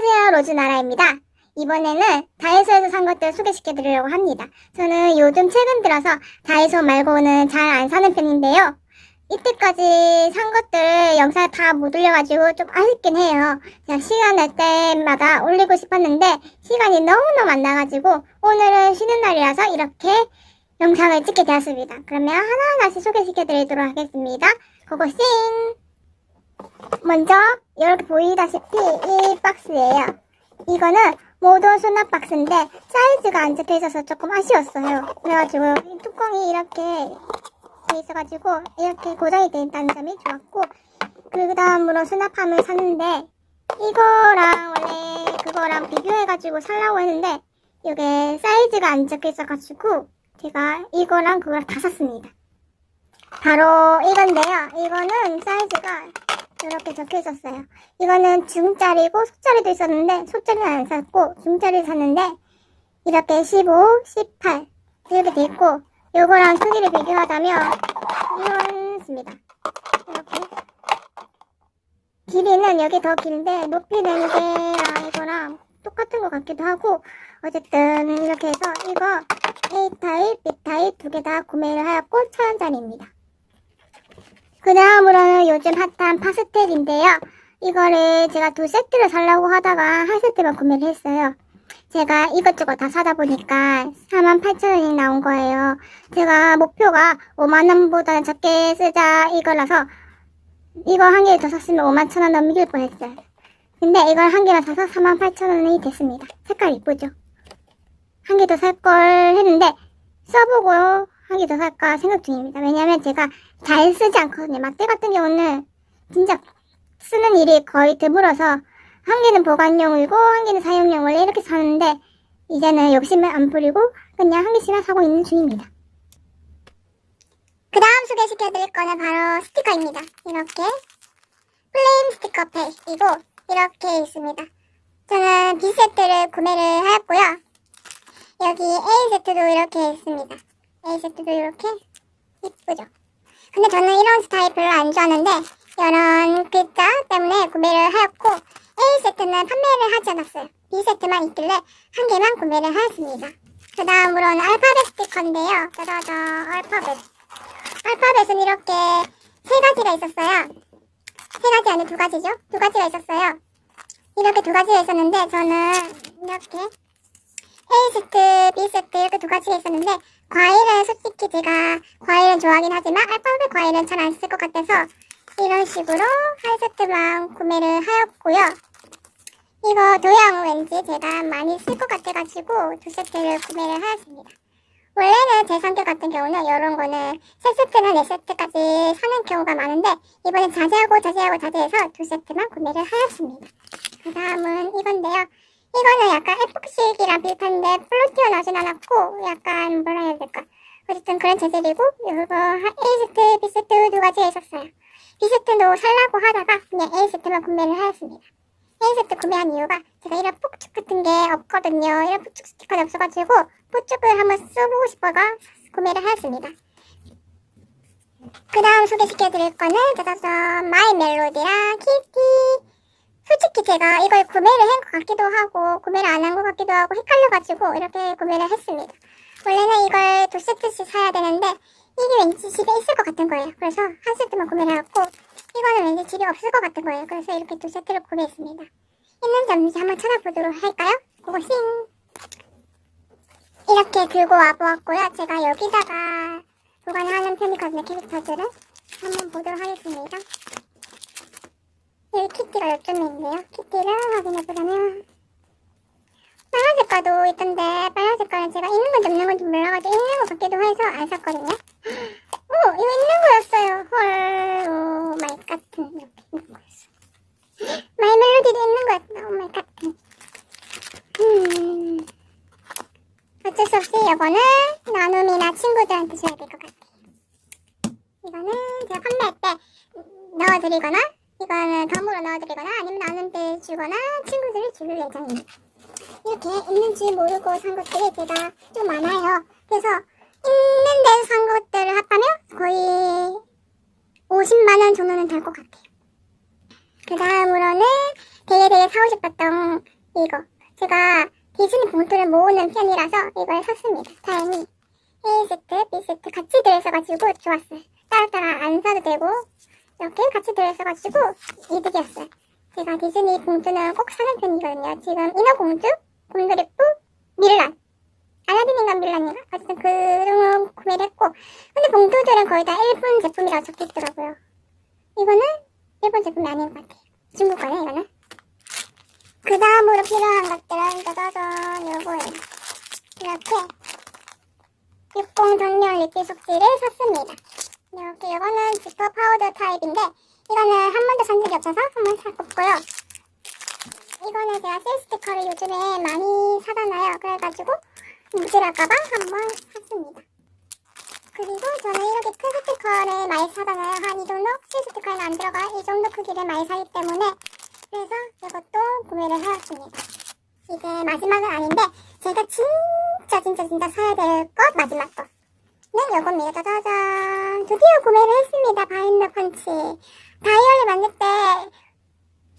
안녕하세요 로즈나라입니다. 이번에는 다이소에서 산 것들 소개시켜 드리려고 합니다. 저는 요즘 최근 들어서 다이소 말고는 잘 안 사는 편인데요. 이때까지 산 것들을 영상에 다못 올려가지고 좀 아쉽긴 해요. 제가 시간 날 때마다 올리고 싶었는데 시간이 너무너무 안 나가지고 오늘은 쉬는 날이라서 이렇게 영상을 찍게 되었습니다. 그러면 하나하나씩 소개시켜 드리도록 하겠습니다. 고고싱! 먼저 이렇게 보이다시피 이 박스예요. 이거는 모던 수납 박스인데 사이즈가 안 적혀 있어서 조금 아쉬웠어요. 그래가지고 이 뚜껑이 이렇게 돼 있어가지고 이렇게 고정이 돼 있다는 점이 좋았고 그 다음으로 수납함을 샀는데 이거랑 원래 그거랑 비교해가지고 살라고 했는데 이게 사이즈가 안 적혀 있어가지고 제가 이거랑 그걸 다 샀습니다. 바로 이건데요. 이거는 사이즈가 이렇게 적혀 있었어요. 이거는 중짜리고 소짜리도 있었는데 소짜리는 안 샀고 중짜리 샀는데 이렇게 15, 18 이렇게 돼 있고 요거랑 크기를 비교하자면 이렇습니다. 이렇게 길이는 여기 더 긴데 높이는 이게랑 이거랑 똑같은 것 같기도 하고 어쨌든 이렇게 해서 이거 A 타입, B 타입 두 개 다 구매를 하였고 천 원짜리입니다. 그 다음으로는 요즘 핫한 파스텔인데요. 이거를 제가 두 세트를 살라고 하다가 한 세트만 구매를 했어요. 제가 이것저것 다 사다 보니까 48,000원이 나온 거예요. 제가 목표가 5만원보다는 적게 쓰자 이거라서 이거 한 개를 더 샀으면 5만 1,000원 넘길 뻔했어요. 근데 이걸 한 개만 사서 48,000원이 됐습니다. 색깔 이쁘죠? 한 개 더 살 걸 했는데 써보고 더 살까 생각 중입니다. 왜냐면 제가 잘 쓰지 않거든요. 막대 같은 경우는 진짜 쓰는 일이 거의 드물어서 한 개는 보관용이고 한 개는 사용용 원래 이렇게 사는데 이제는 욕심을 안 부리고 그냥 한 개씩만 사고 있는 중입니다. 그 다음 소개시켜드릴 거는 바로 스티커입니다. 이렇게 플레임 스티커 팩이고 이렇게 있습니다. 저는 B 세트를 구매를 하였고요. 여기 A 세트도 이렇게 있습니다. 세트도 이렇게 이쁘죠? 근데 저는 이런 스타일 별로 안 좋아하는데 이런 글자 때문에 구매를 하였고 A 세트는 판매를 하지 않았어요. B 세트만 있길래 한 개만 구매를 하였습니다. 그 다음으로는 알파벳 스티커인데요. 짜자잔 알파벳. 알파벳은 이렇게 세 가지가 있었어요. 세 가지 안에 두 가지죠? 두 가지가 있었어요. 이렇게 두 가지가 있었는데 저는 이렇게 A 세트, B 세트 이렇게 두 가지가 있었는데 과일은 솔직히 제가 과일은 좋아하긴 하지만 알파벳 과일은 잘 안 쓸 것 같아서 이런 식으로 한 세트만 구매를 하였고요. 이거 도형 왠지 제가 많이 쓸 것 같아가지고 두 세트를 구매를 하였습니다. 원래는 제 성격 같은 경우는 이런 거는 세 세트나 네 세트까지 사는 경우가 많은데 이번엔 자제하고 자제하고 자제해서 두 세트만 구매를 하였습니다. 그 다음은 이건데요. 이거는 약간 에폭식이랑 비슷한데 플로티어 나진 않았고 약간 뭐라 해야 될까 어쨌든 그런 재질이고 이거 A 세트, B 세트 두 가지가 있었어요. B 세트도 살라고 하다가 그냥 A 세트만 구매를 하였습니다. A 세트 구매한 이유가 제가 이런 폭죽 같은 게 없거든요. 이런 폭죽 스티커가 없어가지고 폭죽을 한번 써보고 싶어가 구매를 하였습니다. 그 다음 소개시켜드릴 거는 짜자잔 마이 멜로디랑 키티 솔직히 제가 이걸 구매를 한 것 같기도 하고 구매를 안 한 것 같기도 하고 헷갈려가지고 이렇게 구매를 했습니다. 원래는 이걸 두 세트씩 사야 되는데 이게 왠지 집에 있을 것 같은 거예요. 그래서 한 세트만 구매를 하고 이거는 왠지 집에 없을 것 같은 거예요. 그래서 이렇게 두 세트를 구매했습니다. 있는지 없는지 한번 찾아보도록 할까요? 고고싱! 이렇게 들고 와보았고요. 제가 여기다가 보관을 하는 편이거든요. 캐릭터들을 한번 보도록 하겠습니다. 여기 키티가 요점에 있네요. 키티를 확인해보자면 빨간 색깔도 있던데 빨간 색깔은 제가 있는 건지 없는 건지 몰라가지고 있는 것 같기도 해서 안 샀거든요. 오 이거 있는 거였어요. 헐 오 마이 같은 이렇게 있는 거였어. 마이 멜로디도 있는 거였어. 오 마이 같은. 음 어쩔 수 없이 이거는 나눔이나 친구들한테 줘야 될 것 같아요. 이거는 제가 판매할 때 넣어드리거나 이거는 덤으로 넣어드리거나 아니면 나눔 때 주거나 친구들을 줄 예정입니다. 이렇게 있는지 모르고 산 것들이 제가 좀 많아요. 그래서 있는 데서 산 것들을 합하면 거의 50만 원 정도는 될 것 같아요. 그 다음으로는 되게 되게 사고 싶었던 이거. 제가 디즈니 봉투를 모으는 편이라서 이걸 샀습니다. 다행히 A 세트, B 세트 같이 들어있어가지고 좋았어요. 따로따로 안 사도 되고 이렇게 같이 들어있어가지고 이득이었어요. 제가 디즈니 봉투는 꼭 사는 편이거든요. 지금 인어공주, 곰돌이푸, 밀란. 알라딘인가 밀란인가? 어쨌든 그런 구매를 했고 근데 봉투들은 거의 다 일본 제품이라고 적혀있더라고요. 이거는 일본 제품이 아닌 것 같아요. 중국 거네 이거는. 그 다음으로 필요한 것들은 짜자잔 요거예요. 이렇게 60 전용 리필 속지를 샀습니다. 이렇게 이거는 지퍼 파우더 타입인데 이거는 한 번도 산 적이 없어서 한번 샀고요. 이거는 제가 셀 스티커를 요즘에 많이 사잖아요. 그래가지고 무질할까봐 한번 샀습니다. 그리고 저는 이렇게 큰 스티커를 많이 사잖아요. 한 이 정도? 실 스티커에는 안 들어가 이 정도 크기를 많이 사기 때문에 그래서 이것도 구매를 하였습니다. 이제 마지막은 아닌데 제가 진짜 진짜 진짜 사야 될 것 마지막 거. 는 이겁니다. 짜자잔. 드디어 구매를 했습니다. 바인더 펀치. 다이어리 만들 때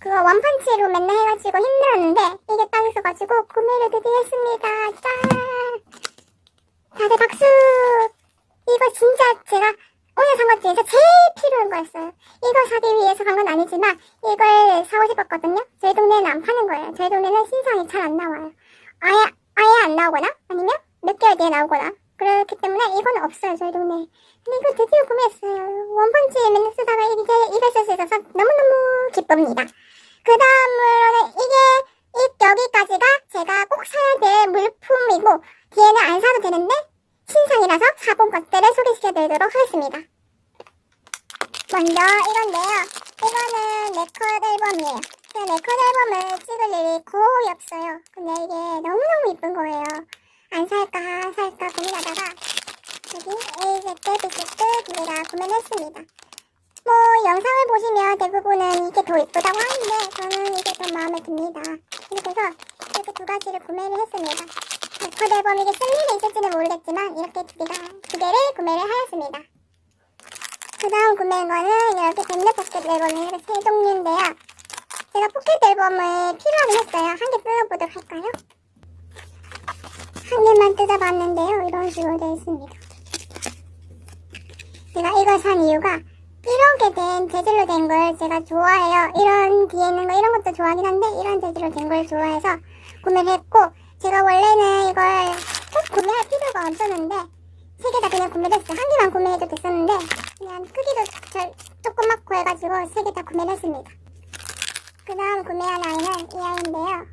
그거 원펀치로 맨날 해가지고 힘들었는데 이게 딱 있어가지고 구매를 드디어 했습니다. 짠! 다들 박수! 이거 진짜 제가 오늘 산 것 중에서 제일 필요한 거였어요. 이거 사기 위해서 간 건 아니지만 이걸 사고 싶었거든요. 저희 동네는 안 파는 거예요. 저희 동네는 신상이 잘 안 나와요. 아예 아예 안 나오거나 아니면 몇 개월 뒤에 나오거나 그렇기 때문에 이건 없어요 저희 동네. 근데 이거 드디어 구매했어요. 원펀치 맨날 쓰다가 이게 이걸 쓸 수 있어서 너무너무 기쁩니다. 그 다음으로는 이게 이 여기까지가 제가 꼭 사야 될 물품이고 뒤에는 안 사도 되는데 신상이라서 사본 것들을 소개시켜 드리도록 하겠습니다. 먼저 이건데요. 이거는 레코드 앨범이에요. 제가 레코드 앨범을 찍을 일이 거의 없어요. 근데 이게 너무너무 이쁜 거예요. 안 살까 살까 고민하다가 여기 A세트, B세트 두 개가 구매를 했습니다. 뭐 영상을 보시면 대부분은 이게 더 이쁘다고 하는데 저는 이게 더 마음에 듭니다. 그래서 이렇게 두 가지를 구매를 했습니다. 레코드 앨범 이게 쓸 일이 있을지는 모르겠지만 이렇게 두 개가 두 개를 구매를 하였습니다. 그 다음 구매한 거는 이렇게 밴드 포켓 앨범이 이렇게 세 종류인데요. 제가 포켓 앨범을 필요하긴 했어요. 한 개 뜯어보도록 할까요? 한 개만 뜯어봤는데요. 이런 식으로 되어 있습니다. 제가 이걸 산 이유가 이렇게 된 재질로 된 걸 제가 좋아해요. 이런 뒤에 있는 거 이런 것도 좋아하긴 한데 이런 재질로 된 걸 좋아해서 구매를 했고 제가 원래는 이걸 꼭 구매할 필요가 없었는데 세 개 다 그냥 구매를 했어요. 한 개만 구매해도 됐었는데 그냥 크기도 잘 조그맣고 해가지고 세 개 다 구매를 했습니다. 그 다음 구매한 아이는 이 아이인데요.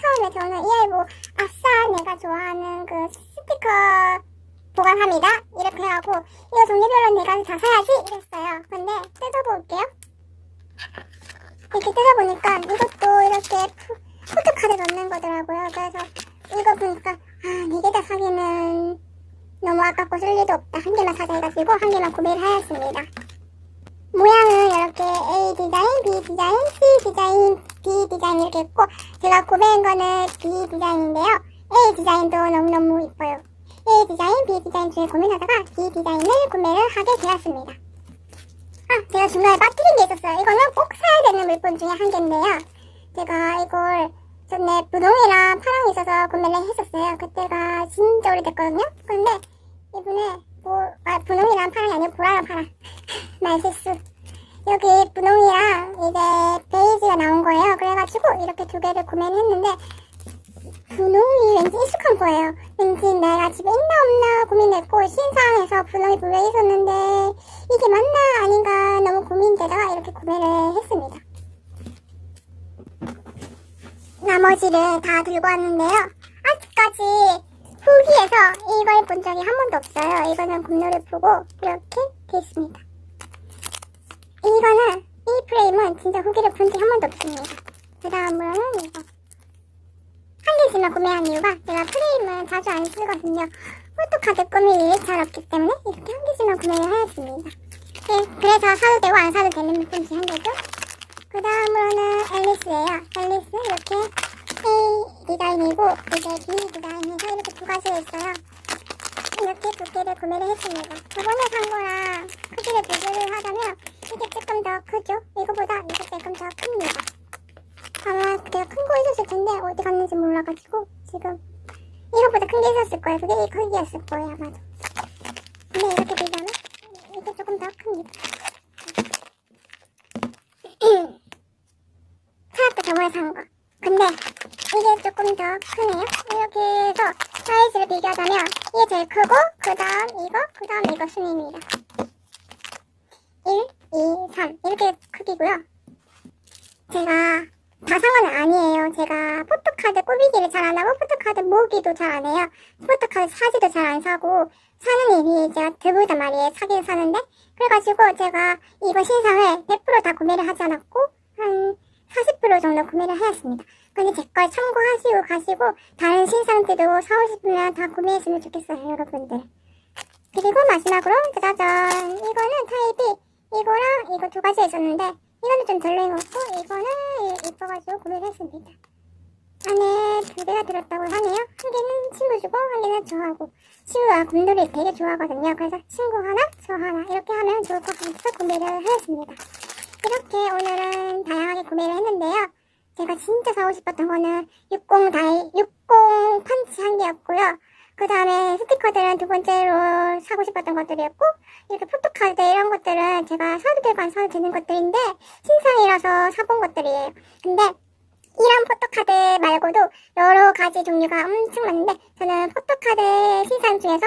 처음에 저는 이 아이 뭐 아싸 내가 좋아하는 그 스티커 보관합니다. 이렇게 하고 이거 종류별로 내가 다 사야지 이랬어요. 근데 뜯어볼게요. 이렇게 뜯어보니까 이것도 이렇게 푸- 포토카드 넣는 거더라고요. 그래서 이거 보니까 아 이게 다 사기는 너무 아깝고 쓸 일도 없다. 한 개만 사자 해가지고 한 개만 구매를 하였습니다. 모양은 이렇게 A 디자인, B 디자인, C 디자인, D 디자인 이렇게 있고 제가 구매한 거는 B 디자인인데요. A 디자인도 너무너무 이뻐요. A 디자인, B 디자인 중에 고민하다가 D 디자인을 구매를 하게 되었습니다. 아, 제가 중간에 빠뜨린 게 있었어요. 이거는 꼭 사야 되는 물품 중에 한 개인데요. 제가 이걸 전에 분홍이랑 파랑이 있어서 구매를 했었어요. 그때가 진짜 오래됐거든요. 근데 이번에 뭐, 아, 분홍이랑 파랑이 아니고 보라랑 파랑. 말실수. 여기 분홍이랑 이제 베이지가 나온 거예요. 그래가지고 이렇게 두 개를 구매를 했는데 분홍이 왠지 익숙한 거예요. 왠지 내가 집에 있나 없나 고민했고 신상에서 분홍이 분명히 있었는데 이게 맞나 아닌가 너무 고민되다가 이렇게 구매를 했습니다. 나머지를 다 들고 왔는데요. 아직까지 후기에서 이걸 본 적이 한 번도 없어요. 이거는 곰노를 보고 이렇게 돼 있습니다. 이거는 이 프레임은 진짜 후기를 본적한 번도 없습니다. 그 다음으로는 이거 한 개씩만 구매한 이유가 제가 프레임은 자주 안 쓰거든요. 포토카드 꾸밀 일이 잘 없기 때문에 이렇게 한 개씩만 구매를 하였습니다. 네, 그래서 사도 되고 안 사도 되는 물품 중한 개죠. 그 다음으로는 앨리스예요. 앨리스 이렇게 A 디자인이고 이제 B 디자인해서 이렇게 두 가지가 있어요. 이렇게 두 개를 구매를 했습니다. 저번에 산 거랑 크기를 비교를 하자면 이게 조금 더 크죠? 이거보다 이게 조금 더 큽니다. 아마 내가 큰거 있었을 텐데 어디 갔는지 몰라가지고 지금 이거보다 큰 게 있었을 거예요. 그게 이 크기였을 거예요 아마도. 근데 이렇게 비교하면 이게 조금 더 큽니다. 찾았다 저번에 산 거. 근데 이게 조금 더 크네요. 이렇게 해서 사이즈를 비교하자면 이게 제일 크고 그 다음 이거 그 다음 이거 순입니다. 1, 2, 3 이렇게 크기고요. 제가 다상어는 아니에요. 제가 포토카드 꾸미기를 잘 안 하고 포토카드 모으기도 잘 안 해요. 포토카드 사지도 잘 안 사고 사는 일이 제가 드물단 말이에요. 사긴 사는데 그래가지고 제가 이거 신상을 100%다 구매를 하지 않았고 한 40% 정도 구매를 하였습니다. 근데 제 걸 참고하시고 가시고 다른 신상들도 싶으면 다 구매했으면 좋겠어요, 여러분들. 그리고 마지막으로 짜자잔 이거는 타입이 이거랑 이거 두 가지 있었는데 이거는 좀 별로인 것 같고 이거는 이- 이뻐가지고 구매를 했습니다. 안에 두 개가 들었다고 하네요. 한 개는 친구 주고 한 개는 저하고 친구가 곰돌이 되게 좋아하거든요. 그래서 친구 하나, 저 하나 이렇게 하면 좋을 것 같아서 구매를 하였습니다. 이렇게 오늘은 다양하게 구매를 했는데요. 제가 진짜 사고 싶었던 거는 60 다이, 60 펀치 한 개였고요. 그 다음에 스티커들은 두 번째로 사고 싶었던 것들이었고, 이렇게 포토카드 이런 것들은 제가 사도 되고 안 사도 되는 것들인데, 신상이라서 사본 것들이에요. 근데 이런 포토카드 말고도 여러 가지 종류가 엄청 많은데 저는 포토카드 신상 중에서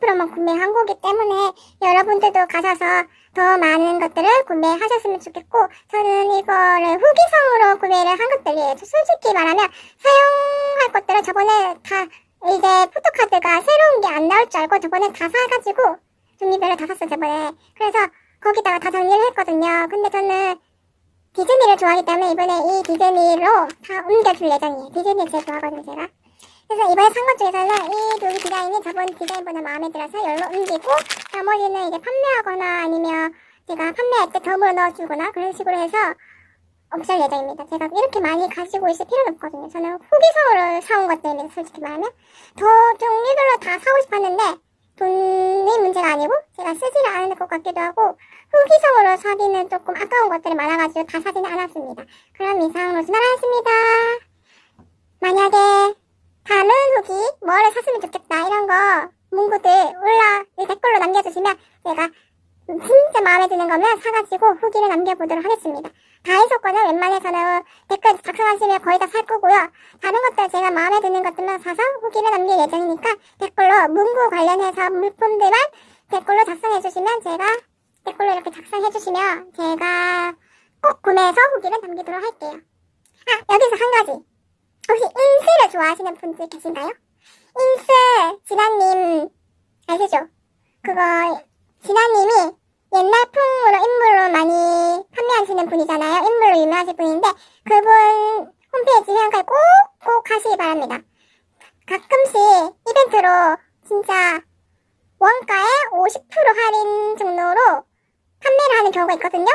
40%만 구매한 거기 때문에 여러분들도 가셔서 더 많은 것들을 구매하셨으면 좋겠고 저는 이거를 후기성으로 구매를 한 것들이에요. 저 솔직히 말하면 사용할 것들을 저번에 다 이제 포토카드가 새로운 게 안 나올 줄 알고 저번에 다 사가지고 종류별로 다 샀어요 저번에 그래서 거기다가 다 정리를 했거든요. 근데 저는 디즈니를 좋아하기 때문에 이번에 이 디즈니로 다 옮겨줄 예정이에요. 디즈니 제일 좋아하거든요, 제가. 그래서 이번에 산 것 중에서는 이두 디자인이 저번 디자인보다 마음에 들어서 열로 옮기고 나머지는 이제 판매하거나 아니면 제가 판매할 때 덤으로 넣어주거나 그런 식으로 해서 없앨 예정입니다. 제가 이렇게 많이 가지고 있을 필요는 없거든요. 저는 후기성으로 사온 것들입니다. 솔직히 말하면. 더 종류별로 다 사고 싶었는데 돈이 문제가 아니고 제가 쓰지를 않을 것 같기도 하고 후기성으로 사기는 조금 아까운 것들이 많아가지고 다 사지는 않았습니다. 그럼 이상 로즈나라였습니다. 만약에 다른 후기 뭐를 샀으면 좋겠다 이런 거 문구들 올라 댓글로 남겨주시면 제가 진짜 마음에 드는 거면 사가지고 후기를 남겨보도록 하겠습니다. 다이소 거는 웬만해서는 댓글 작성하시면 거의 다 살 거고요. 다른 것들 제가 마음에 드는 것들만 사서 후기를 남길 예정이니까 댓글로 문구 관련해서 물품들만 댓글로 작성해 주시면 제가 댓글로 이렇게 작성해 주시면 제가 꼭 구매해서 후기를 남기도록 할게요. 아 여기서 한 가지 혹시 인스를 좋아하시는 분들 계신가요? 인스 진아님 아시죠? 그거 진아님이 옛날 풍으로 인물로 많이 판매하시는 분이잖아요. 인물로 유명하신 분인데 그분 홈페이지 회원가입 꼭꼭 하시기 바랍니다. 가끔씩 이벤트로 진짜 원가에 50% 할인 정도로 판매를 하는 경우가 있거든요.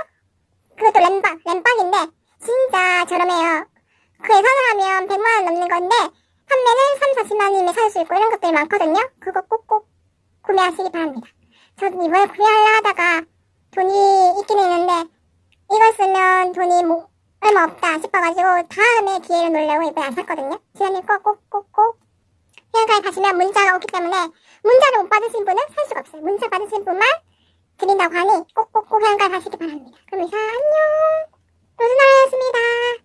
그것도 램박, 램박인데 진짜 저렴해요. 그 예산을 하면 100만 원 넘는 건데 판매는 3, 40만 원이면 살 수 있고 이런 것들이 많거든요. 그거 꼭꼭 구매하시기 바랍니다. 저는 이번에 구매하려 하다가 돈이 있긴 있는데 이걸 쓰면 돈이 뭐 얼마 없다 싶어가지고 다음에 기회를 노리려고 이번에 안 샀거든요. 지난님 꼭꼭꼭꼭 회원가입 하시면 문자가 오기 때문에 문자를 못 받으신 분은 살 수가 없어요. 문자 받으신 분만 드린다고 하니 꼭꼭꼭 회원가입 하시기 바랍니다. 그럼 이상 안녕 로즈나라였습니다.